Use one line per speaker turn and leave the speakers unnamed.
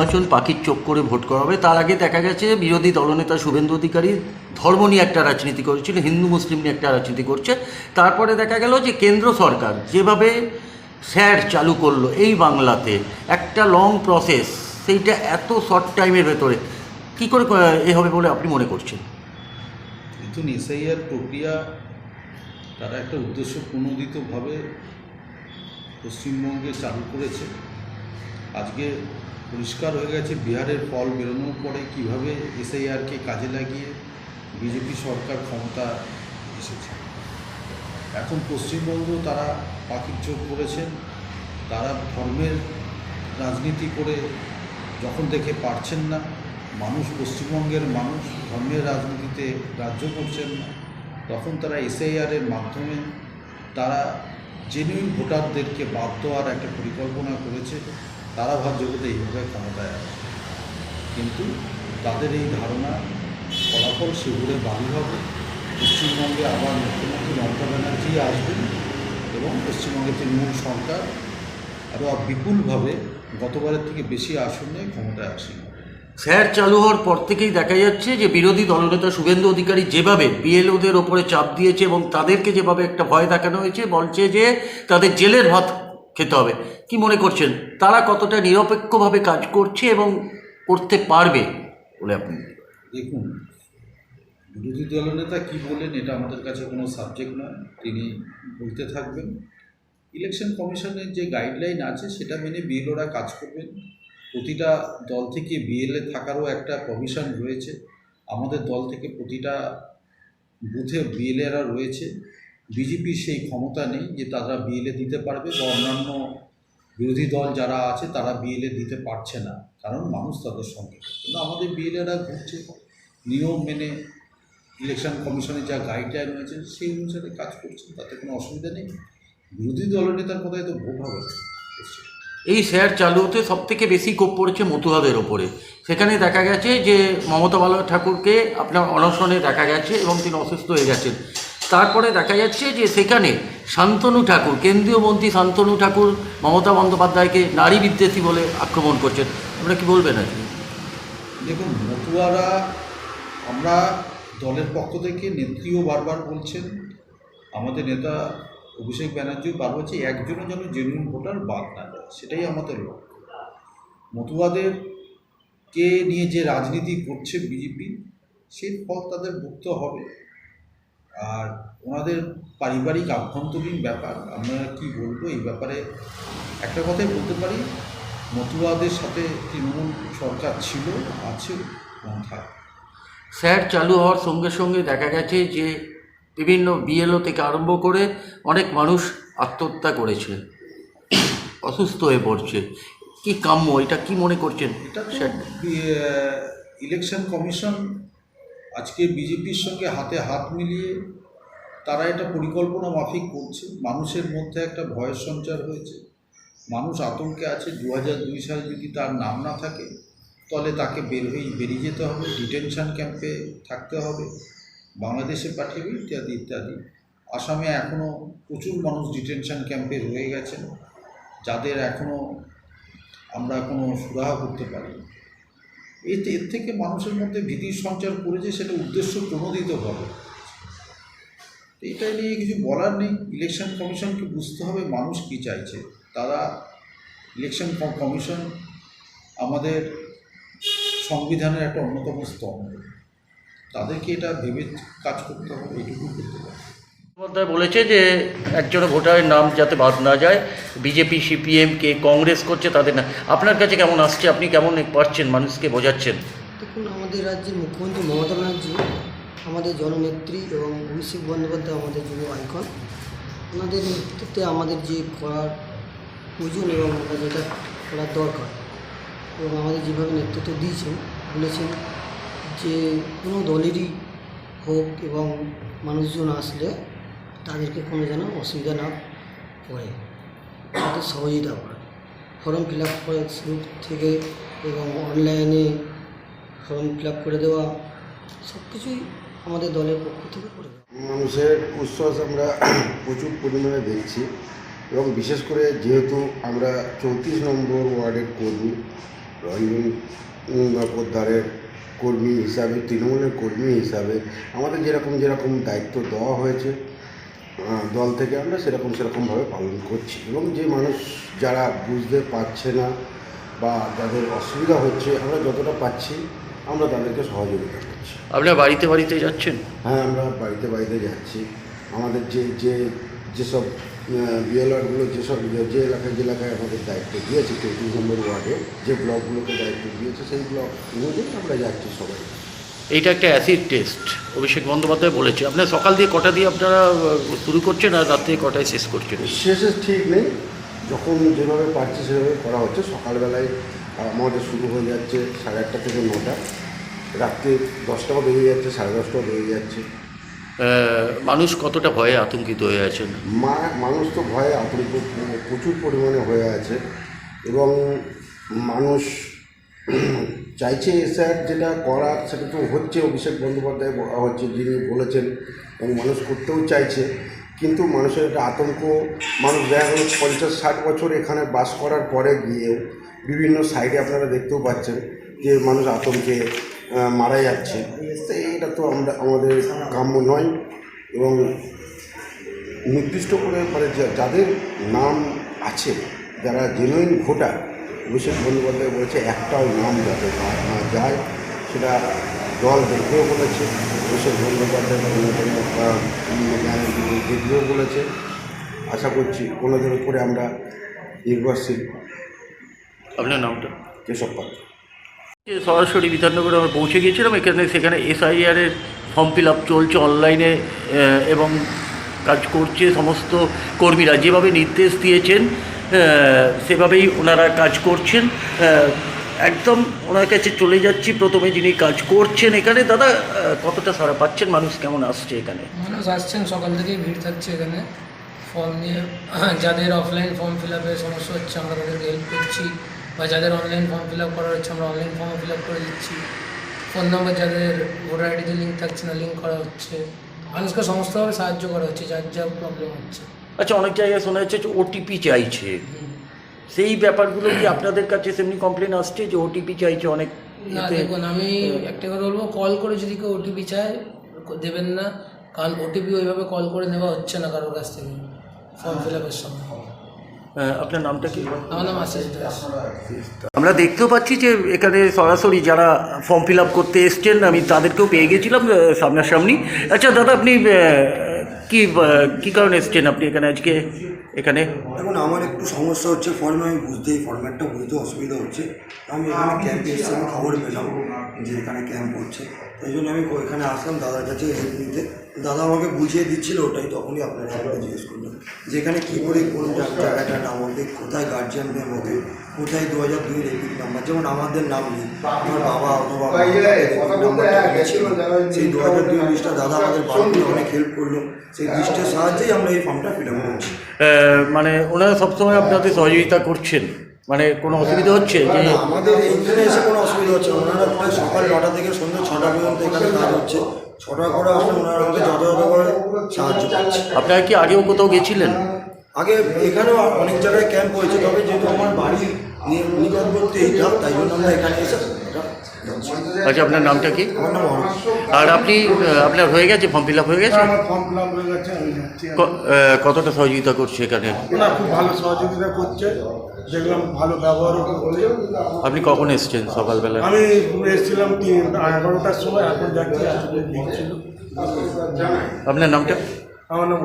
নির্বাচন পাখির চোখ করে ভোট করা হবে তার আগে দেখা গেছে বিরোধী দলনেতা শুভেন্দু অধিকারী ধর্ম নিয়ে একটা রাজনীতি করেছিল, হিন্দু মুসলিম নিয়ে একটা রাজনীতি করছে। তারপরে দেখা গেল যে কেন্দ্র সরকার যেভাবে স্যার চালু করল এই বাংলাতে, একটা লং প্রসেস সেইটা এত শর্ট টাইমের ভেতরে, কী করে এ হবে বলে আপনি মনে করছেন?
নতুন এসআইআর প্রক্রিয়া, তারা একটা উদ্দেশ্য প্রণোদিতভাবে পশ্চিমবঙ্গে চালু করেছে। আজকে পরিষ্কার হয়ে গেছে, বিহারের ফল বেরোনোর পরে কীভাবে এসআইআরকে কাজে লাগিয়ে বিজেপি সরকার ক্ষমতা এসেছে? এখন পশ্চিমবঙ্গ তারা পাখির চোখ করেছেন তারা ধর্মের রাজনীতি করে যখন দেখে পারছেন না, মানুষ পশ্চিমবঙ্গের মানুষ, ধর্মের রাজনীতিতে রাজ্য করছেন না, তখন তারা এসআইআরের মাধ্যমে তারা জেনুইন ভোটারদেরকে বাদ দেওয়ার একটা পরিকল্পনা করেছে। তারা ভাবছে বোধ এইভাবে ক্ষমতায় আসবে। কিন্তু তাদের এই ধারণা ফলাফল সেগুলো বাড়ি হবে। পশ্চিমবঙ্গে আবার মুখ্যমন্ত্রী মমতা ব্যানার্জি আসবেন এবং পশ্চিমবঙ্গের তৃণমূল সরকার আরও বিপুলভাবে গতবারের থেকে বেশি আসনে ক্ষমতায় আসেন
স্যার চালু হওয়ার পর থেকেই দেখা যাচ্ছে যে বিরোধী দলনেতা শুভেন্দু অধিকারী যেভাবে বিএলওদের ওপরে চাপ দিয়েছে এবং তাদেরকে যেভাবে একটা ভয় দেখানো হয়েছে, বলছে যে তাদের জেলের ভাত খেতে হবে। কি মনে করছেন? তারা কতটা নিরপেক্ষভাবে কাজ করছে এবং করতে পারবে বলে আপনি
দেখুন, বিরোধী দলনেতা কী বলেন এটা আমাদের কাছে কোনো সাবজেক্ট নয়। তিনি বলতে থাকবেন। ইলেকশন কমিশনের যে গাইডলাইন আছে, সেটা মেনে বিএলওরা কাজ করবেন। প্রতিটা দল থেকে বিএলএ থাকারও একটা কমিশন রয়েছে। আমাদের দল থেকে প্রতিটা বুথে বিএলএরা রয়েছে। বিজেপির সেই ক্ষমতা নেই যে তারা বিএলএ দিতে পারবে বা অন্যান্য বিরোধী দল যারা আছে তারা বিএলএ দিতে পারছে না। কারণ মানুষ তাদের সঙ্গে। কিন্তু আমাদের বিএলএরা ঘুরছে। নিয়ম মেনে ইলেকশন কমিশনের যা গাইডলাইন রয়েছে সেই অনুসারে কাজ করছে। তাতে কোনো অসুবিধা নেই। বিরোধী দলনেতার কথায় তো ভোট হবে।
এই স্যার চালু হতে সব থেকে বেশি কোপ পড়েছে মতুয়াদের ওপরে। সেখানে দেখা গেছে যে মমতা বালা ঠাকুরকে আপনার অনশনে দেখা গেছে এবং তিনি অসুস্থ হয়ে গেছেন। তারপরে দেখা যাচ্ছে যে সেখানে শান্তনু ঠাকুর, কেন্দ্রীয় মন্ত্রী শান্তনু ঠাকুর মমতা বন্দ্যোপাধ্যায়কে নারী বিদ্বেষী বলে আক্রমণ করছেন। আপনারা কি বলবেন আর
দেখুন, মতুয়ারা আমরা দলের পক্ষ থেকে নেত্রীও বারবার বলছেন, আমাদের নেতা অভিষেক ব্যানার্জিও বারবার বলছে, একজনও যেন জেনুইন ভোটার বাদ না যায় সেটাই আমাদের লক্ষ্য। মতুয়াদের কে নিয়ে যে রাজনীতি করছে বিজেপি, সেই ফল তাদের ভুগতে হবে। আর ওনাদের পারিবারিক আভ্যন্তরীণ ব্যাপার আমরা কি বলব? এই ব্যাপারে একটা কথাই বলতে পারি মতুয়াদের সাথে তৃণমূল সরকার ছিল আছে এবং
স্যার চালু হওয়ার সঙ্গে সঙ্গে দেখা গেছে যে বিভিন্ন বিএলও থেকে আরম্ভ করে অনেক মানুষ আত্মহত্যা করেছে অসুস্থ হয়ে পড়ছে। কি কাম্য? এটা কি মনে করছেন?
এটা
স্যার।
ইলেকশন কমিশন আজকে বিজেপির সঙ্গে হাতে হাত মিলিয়ে তারা এটা পরিকল্পনা মাফিক করছে। মানুষের মধ্যে একটা ভয়ের সঞ্চার হয়েছে। মানুষ আতঙ্কে আছে দু দুই সালে যদি তার নাম না থাকে, তাহলে তাকে বের হয়ে বেরিয়ে যেতে হবে, ডিটেনশন ক্যাম্পে থাকতে হবে, বাংলাদেশে পাঠিয়ে ইত্যাদি ইত্যাদি। আসামে এখনও প্রচুর মানুষ ডিটেনশন ক্যাম্পে রয়ে গেছেন, যাদের এখনও আমরা কোনো সুরাহা করতে পারি এতে এর থেকে মানুষের মধ্যে ভীতির সঞ্চার করেছে সেটা উদ্দেশ্য প্রণোদিতভাবে এটা নিয়ে কিছু বলার নেই। ইলেকশন কমিশনকে বুঝতে হবে মানুষ কি চাইছে। তারা ইলেকশন কমিশন আমাদের সংবিধানের একটা অন্যতম স্তম্ভ। তাদেরকে এটা ভেবে কাজ করতে হবে এইটুকু করতে হবে।
বন্দ্যোপাধ্যায় বলেছে যে একজন ভোটারের নাম যাতে বাদ না যায়, বিজেপি, সিপিএম, কে কংগ্রেস করছে তাদের না আপনার কাছে কেমন আসছে? আপনি কেমন পারছেন? মানুষকে বোঝাচ্ছেন।
দেখুন, আমাদের রাজ্যের মুখ্যমন্ত্রী মমতা ব্যানার্জি, আমাদের জননেত্রী এবং অভিষেক বন্দ্যোপাধ্যায় আমাদের যুব আইকন। ওনাদের নেতৃত্বে আমাদের যে করার প্রয়োজন এবং যেটা করার দরকার, এবং আমাদের যেভাবে নেতৃত্ব দিয়েছেন, বলেছেন যে কোনো দলেরই হোক এবং মানুষজন আসলে তাদেরকে কোনো যেন অসুবিধা না পড়ে। তাদের সহযোগিতা করে। ফর্ম ফিল আপ করে থেকে এবং অনলাইনে ফর্ম ফিল আপ করে দেওয়া, সব কিছুই আমাদের দলের পক্ষ থেকে করে দেওয়া।
মানুষের উচ্ছ্বাস আমরা প্রচুর পরিমাণে দেখছি এবং বিশেষ করে যেহেতু আমরা চৌত্রিশ নম্বর ওয়ার্ডের কর্মী রঞ্জন পোদ্দারের কর্মী হিসাবে, তৃণমূলের কর্মী হিসাবে আমাদের যেরকম যেরকম দায়িত্ব দেওয়া হয়েছে দল থেকে আমরা সেরকম সেরকমভাবে পালন করছি। এবং যে মানুষ যারা বুঝতে পারছে না বা যাদের অসুবিধা হচ্ছে আমরা যতটা পাচ্ছি আমরা তাদেরকে সহযোগিতা করছি।
আপনার বাড়িতে বাড়িতে যাচ্ছেন?
হ্যাঁ আমরা বাড়িতে বাড়িতে যাচ্ছি। আমাদের যে যে যেসব বিএলআরগুলো যেসব যে এলাকায় যে এলাকায় আমাদের দায়িত্ব দিয়েছে চৌত্রিশ নম্বর ওয়ার্ডে যে ব্লকগুলোকে দায়িত্ব দিয়েছে সেই ব্লক অনুযায়ী আমরা যাচ্ছি সবাই।
এইটা একটা অ্যাসিড টেস্ট অভিষেক বন্দ্যোপাধ্যায় বলেছে। আপনার সকাল দিয়ে কটা দিয়ে আপনারা শুরু করছেন আর রাত্রে কটায় শেষ করছেন?
শেষে ঠিক নেই। যখন যেভাবে পারছি সেভাবে করা হচ্ছে। সকালবেলায় আমাদের শুরু হয়ে যাচ্ছে সাড়ে আটটা থেকে নটা। রাত্রে দশটাও বেরিয়ে যাচ্ছে সাড়ে দশটাও বেরিয়ে যাচ্ছে।
মানুষ কতটা ভয়ে আতঙ্কিত হয়ে আছেন?
মা মানুষ তো ভয়ে আতঙ্ক প্র- প্রচুর পরিমাণে হয়ে আছে। এবং মানুষ চাইছে স্যার যেটা করার, সেটা তো হচ্ছে, অভিষেক বন্দ্যোপাধ্যায় হচ্ছে, যিনি বলেছেন, এবং মানুষ করতেও চাইছে। কিন্তু মানুষের একটা আতঙ্ক, মানুষ দেখা গেল পঞ্চাশ, ষাট বছর এখানে বাস করার পরে গিয়েও বিভিন্ন সাইডে আপনারা দেখতেও পাচ্ছেন যে মানুষ আতঙ্কে মারা যাচ্ছে। এটা তো আমরা, আমাদের কাম্য নয়, এবং নির্দিষ্ট করে মানে যাদের নাম আছে, যারা জেনুইন ভোটার অভিষেক বন্দ্যোপাধ্যায় বলেছে একটাও নাম যাতে না যায় সেটা দল দেখেও বলেছে বন্দ্যোপাধ্যায় অন্যতম দেখেও বলেছে। আশা করছি ওনাদের উপরে আমরা নির্ভরশীল।
আপনার নামটা?
কেশব পাত্র
সরাসরি বিধাননগরে আমরা পৌঁছে গিয়েছিলাম এখানে সেখানে এসআইআর এর ফর্ম ফিল আপ চলছে অনলাইনে এবং কাজ করছে সমস্ত কর্মীরা। যেভাবে নির্দেশ দিয়েছেন সেভাবেই ওনারা কাজ করছেন। একদম ওনার কাছে চলে যাচ্ছি প্রথমে যিনি কাজ করছেন এখানে। দাদা কতটা সারা পাচ্ছেন? মানুষ কেমন আসছে এখানে?
মানুষ আসছেন, সকাল থেকেই ভিড় থাকছে এখানে। ফর্ম নিয়ে, যাদের অফলাইন ফর্ম ফিল আপের সমস্যা হচ্ছে, আমরা তাদেরকে হেল্প করছি। বা যাদের অনলাইন ফর্ম ফিল আপ করার হচ্ছে, আমরা অনলাইন ফর্ম ফিল আপ করে দিচ্ছি। ফোন নম্বর যাদের ভোটার আইডিতে লিঙ্ক থাকছে না লিঙ্ক করা হচ্ছে। মানুষকে সমস্তভাবে সাহায্য করা হচ্ছে, যার যা প্রবলেম হচ্ছে।
আচ্ছা অনেক জায়গায় শোনা যাচ্ছে যে ওটিপি চাইছে। সেই ব্যাপারগুলো কি আপনাদের কাছে সেমনি কমপ্লেন আসছে যে ওটিপি চাইছে অনেক
না দেখুন আমি একটা কথা বলব কল করে যদি কেউ ওটিপি চায় দেবেন না কারণ ওটিপি ওইভাবে কল করে নেওয়া হচ্ছে না কারোর কাছ থেকে ফর্ম ফিল আপের সময়।
আহ, আপনার নামটা কি?
আমার নাম আশিস দাস।
আমরা দেখতেও পাচ্ছি যে এখানে সরাসরি যারা ফর্ম ফিল আপ করতে এসছেন আমি তাদেরকেও পেয়ে গেছিলাম সামনাসামনি। আচ্ছা দাদা আপনি কি কি কারণে এসছেন আপনি এখানে আজকে? এখানে?
এখন আমার একটু সমস্যা হচ্ছে ফর্মে আমি বুঝতেই ফর্ম্যাটটা বুঝতে অসুবিধা হচ্ছে। আমি এখানে ক্যাম্পে এসে আমি খবর পেলাম যে এখানে ক্যাম্প হচ্ছে। তাই জন্য আমি এখানে আসলাম দাদার কাছে হেল্প নিতে। দাদা আমাকে বুঝিয়ে দিচ্ছিল ওটাই, তখনই আপনারা আমাকে জিজ্ঞেস করলাম যে এখানে কী করে, কোন জায়গাটা নাম কোথায় গার্জিয়ানদের হবে কোথায় দু হাজার দুই রেপিড নাম্বার যেমন আমাদের নাম নেই। আমার বাবা অথবা ছিল। সেই দু হাজার দুই লিস্টটা দাদা আমাদের বাড়িতে অনেক হেল্প করল। সেই লিস্টের সাহায্যেই আমরা এই ফর্মটা ফিল আপ করছি।
মানে ওনারা সবসময় আপনাদের সহযোগিতা করছেন। মানে কোনো অসুবিধা হচ্ছে যে
না, আমাদের এইখানে এসে কোনো অসুবিধা হচ্ছে না। ওনারা প্রায় সকাল নটা থেকে সন্ধ্যা ছটা পর্যন্ত এখানে কাজ হচ্ছে। ছটা করে আসলে ওনারা আমাকে যথাযথ করে সাহায্য করছে।
আপনারা কি আগেও কোথাও গেছিলেন?
আগে এখানেও অনেক জায়গায় ক্যাম্প হয়েছে তবে যেহেতু আমার বাড়ির নিকটবর্তী এইটা তাই জন্য আমরা এখানে এসে
আচ্ছা আপনার নামটা কি?
আমার নাম
আর আপনি আপনার হয়ে গেছে ফর্ম ফিল আপ হয়ে গেছে?
আমার ফর্ম ফিল আপ হয়ে গেছে আমি যাচ্ছি
ক- আহ, কতটা সহযোগিতা করছে এখানে?
ওরা খুব ভালো সহযোগিতা করছে দেখলাম ভালো ব্যবহারও করছে।
আপনি কখন এসছেন সকালবেলা?
আমি এসেছিলাম তিন এগারোটার সময় এখন যাচ্ছি
আপনার নামটা?
আমার নাম